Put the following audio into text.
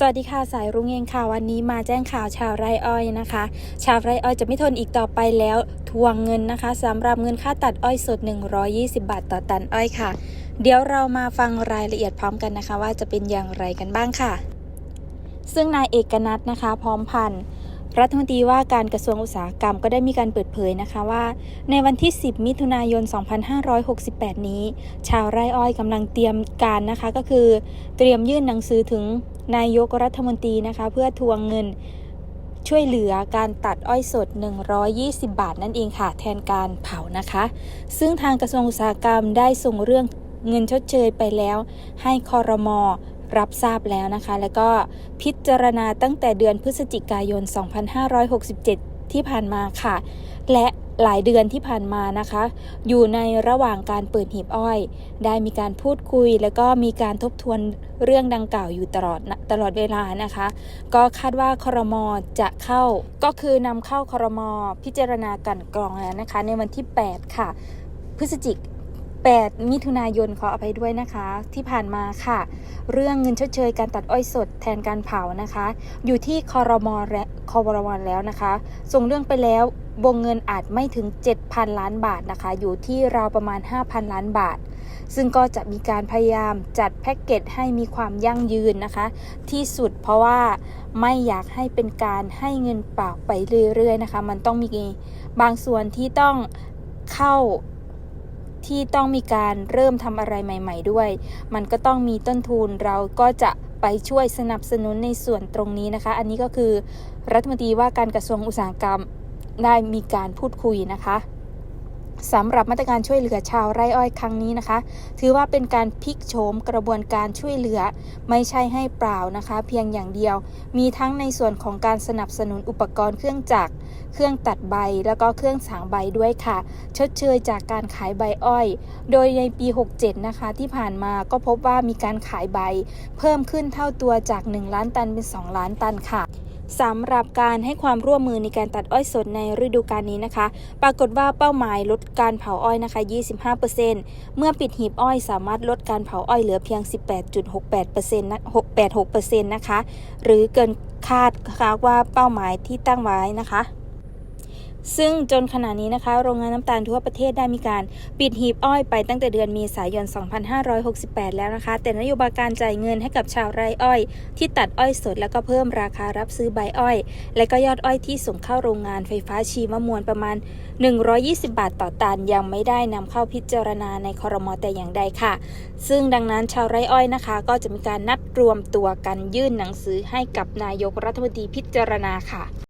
สวัสดีค่ะสายรุ้งเองค่ะวันนี้มาแจ้งข่าวชาวไร่อ้อยนะคะ ชาวไร่อ้อยจะไม่ทนอีกต่อไปแล้วทวงเงินนะคะสำหรับเงินค่าตัดอ้อยสด 120 บาทต่อตันอ้อยค่ะ เดี๋ยวเรามาฟังรายละเอียดพร้อมกันนะคะ ว่าจะเป็นอย่างไรกันบ้างค่ะ ซึ่งนายเอกนัทนะคะ พร้อมพันธ์รัฐมนตรีว่าการกระทรวงอุตสาหกรรมก็ได้มีการเปิดเผยนะคะว่า ในวันที่ 10 มิถุนายน 2568 นี้ ชาวไร่อ้อยกำลังเตรียมการนะคะ ก็คือ เตรียมยื่นหนังสือถึง นายกรัฐมนตรีนะคะเพื่อทวงเงินช่วยเหลือการตัดอ้อยสด 120 บาทนั่นเองค่ะ แทนการเผานะคะ ซึ่งทางกระทรวงอุตสาหกรรมได้ส่งเรื่องเงินชดเชยไปแล้ว ให้คอรมอรับทราบแล้วนะคะ แล้วก็พิจารณาตั้งแต่เดือนพฤศจิกายน 2567 ที่ผ่านมาค่ะ และ หลายเดือนที่ผ่านมานะคะ อยู่ในระหว่างการเปิดหีบอ้อย ได้มีการพูดคุย แล้วก็มีการทบทวนเรื่องดังกล่าวอยู่ตลอดตลอดเวลานะคะ ก็คาดว่าครมจะเข้าก็คือนำเข้าครมพิจารณากันกรองแล้วนะคะ ในวันที่ 8 ค่ะ พฤศจิก 8 มิถุนายนขออภัยด้วยนะคะ ที่ผ่านมาค่ะ เรื่องเงินชดเชยการตัดอ้อยสดแทนการเผานะคะ อยู่ที่คอรมอและคอรมอแล้วนะคะ ส่งเรื่องไปแล้ววงเงินอาจไม่ถึง 7,000 ล้านบาทนะคะ อยู่ที่ราวประมาณ 5,000 ล้านบาท ซึ่งก็จะมีการพยายามจัดแพ็กเกจให้มีความยั่งยืนนะคะ ที่สุดเพราะว่าไม่อยากให้เป็นการให้เงินเปล่าไปเรื่อยๆนะคะ มันต้องมีบางส่วนที่ต้องเข้า ที่ต้องมีการเริ่มทำอะไรใหม่ ๆ ด้วย มันก็ต้องมีต้นทุนเราก็จะไปช่วยสนับสนุนในส่วนตรงนี้นะคะ อันนี้ก็คือรัฐมนตรีว่าการกระทรวงอุตสาหกรรมได้มีการพูดคุยนะคะ สำหรับมาตรการช่วยเหลือชาวไร่อ้อยครั้งนี้นะคะ ถือว่าเป็นการพลิกโฉมกระบวนการช่วยเหลือ ไม่ใช่ให้เปล่านะคะ เพียงอย่างเดียว มีทั้งในส่วนของการสนับสนุนอุปกรณ์เครื่องจักรเครื่องตัดใบ แล้วก็เครื่องสางใบด้วยค่ะ ชดเชยจากการขายใบอ้อย โดยในปี 67 นะคะ ที่ผ่านมาก็พบว่ามีการขายใบ เพิ่มขึ้นเท่าตัวจาก 1 ล้านตันเป็น 2 ล้านตันค่ะ สำหรับการให้ความร่วมมือในการตัดอ้อยสดในฤดูกาลนี้นะคะ ปรากฏว่าเป้าหมายลดการเผาอ้อยนะคะ 25%เมื่อปิดหีบอ้อยสามารถลดการเผาอ้อยเหลือเพียง 18.68%นะ686%นะคะ หรือเกินคาดค่ะว่าเป้าหมายที่ตั้งไว้นะคะ ซึ่งจนขณะนี้นะคะ โรงงานน้ำตาลทั่วประเทศได้มีการปิดหีบอ้อยไปตั้งแต่เดือนเมษายน 2568 แล้วนะคะ แต่นโยบายการจ่ายเงินให้กับชาวไร่อ้อย ที่ตัดอ้อยสดแล้วก็เพิ่มราคารับซื้อใบอ้อย และก็ยอดอ้อยที่ส่งเข้าโรงงานไฟฟ้าชีวมวลประมาณ 120 บาทต่อตันยังไม่ได้นำเข้าพิจารณาในคอรมอแต่อย่างใดค่ะ ซึ่งดังนั้นชาวไร่อ้อยนะคะ ก็จะมีการนัดรวมตัวกันยื่นหนังสือให้กับนายกรัฐมนตรีพิจารณาค่ะ